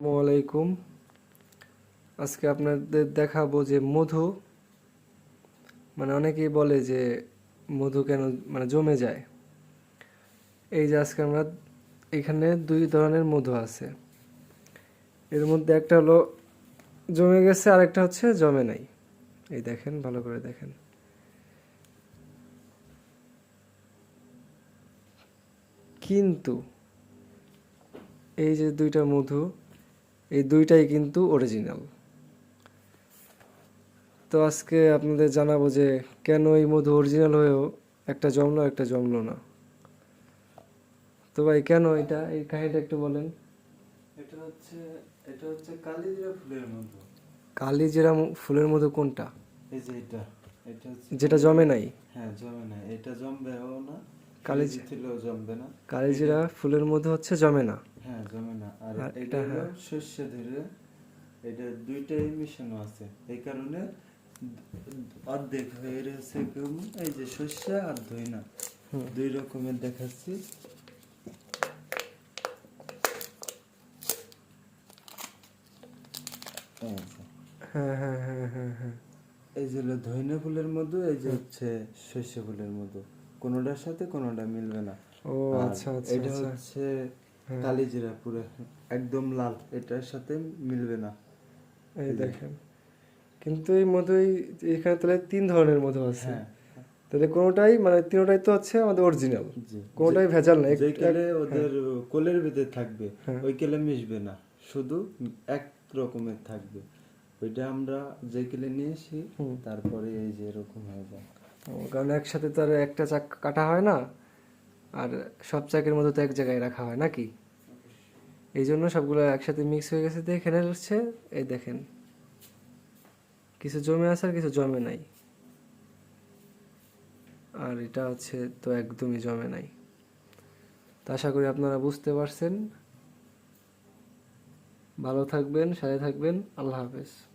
আলাইকুম আজকে আপনাদের দেখাবো যে মধু মানে অনেকেই বলে যে মধু কেন মানে জমে যায়। এই যে আজকে আমরা, এখানে দুই ধরনের মধু আছে। এর মধ্যে একটা হলো, জমে গেছে, আরেকটা হচ্ছে জমে নাই। এই দেখেন, ভালো করে দেখেন। কিন্তু, এই যে দুইটা মধু এই দুইটাই কিন্তু অরিজিনাল তো আজকে আপনাদের জানাব যে কেন এই মধু অরিজিনাল হয়েও একটা জমলো একটা জমলো না? তো ভাই কেন এটা? এই কাহিনীটা একটু বলেন। এটা হচ্ছে এটা হচ্ছে কালিজিরা ফুলের মধু। কালি জিরা ফুলের মধু কোনটা? এই যে এটা এটা যেটা জমে নাই? হ্যাঁ জমে না এটা জমবেও না। জমবে না। কালি জিরা ফুলের মধু হচ্ছে জমে না। হ্যাঁ জমে না আর আর এটা হলো হ্যাঁ। শস্য ধরে এটা দুইটাই মিশানো আছে। এই কারণে অর্ধেক হয়ে রয়েছে কেমন এই যে শস্য আর ধইনা। দুই রকমের দেখাচ্ছি। এই যে। হ্যাঁ হ্যাঁ হ্যাঁ হ্যাঁ হ্যাঁ। এই যে ধইনা ফুলের মধু এই যে হচ্ছে শস্য ফুলের মধু। কোনোটার সাথে কোনোটা মিলবে না। ও আচ্ছা আচ্ছা এটা আচ্ছা। হচ্ছে হ্যাঁ। কালিজিরা পুরো একদম লাল এটার সাথে মিলবে না। এই দেখেন। কিন্তু এই মধুই এখানে তাহলে তিন ধরনের মধু আছে। হ্যাঁ। তাহলে কোনোটাই মানে তিনটাই তো হচ্ছে আমাদের অরিজিনাল কোনোটাই ভেজাল না। যে কেলে ওদের কোলের ভিতরে থাকবে হ্যাঁ। ওই কেলে মিশবে না। শুধু এক রকমের থাকবে। ওইটা আমরা যে কেলে নিয়ে আসি তারপরে এই যে এরকম হয়ে যায়। কারণ একসাথে তো আর একটা চাক কাটা হয় না। আর সব চাকের মধ্যে তো এক জায়গায় রাখা হয়, নাকি? এই জন্য সবগুলো একসাথে মিক্স হয়ে গেছে, দিয়ে এখানে হচ্ছে, এই দেখেন। কিছু জমে আছে আর কিছু জমে নাই। আর এটা হচ্ছে তো একদমই জমে নাই। তো আশা করি আপনারা বুঝতে পারছেন। ভালো থাকবেন, সাথে থাকবেন। আল্লাহ হাফেজ।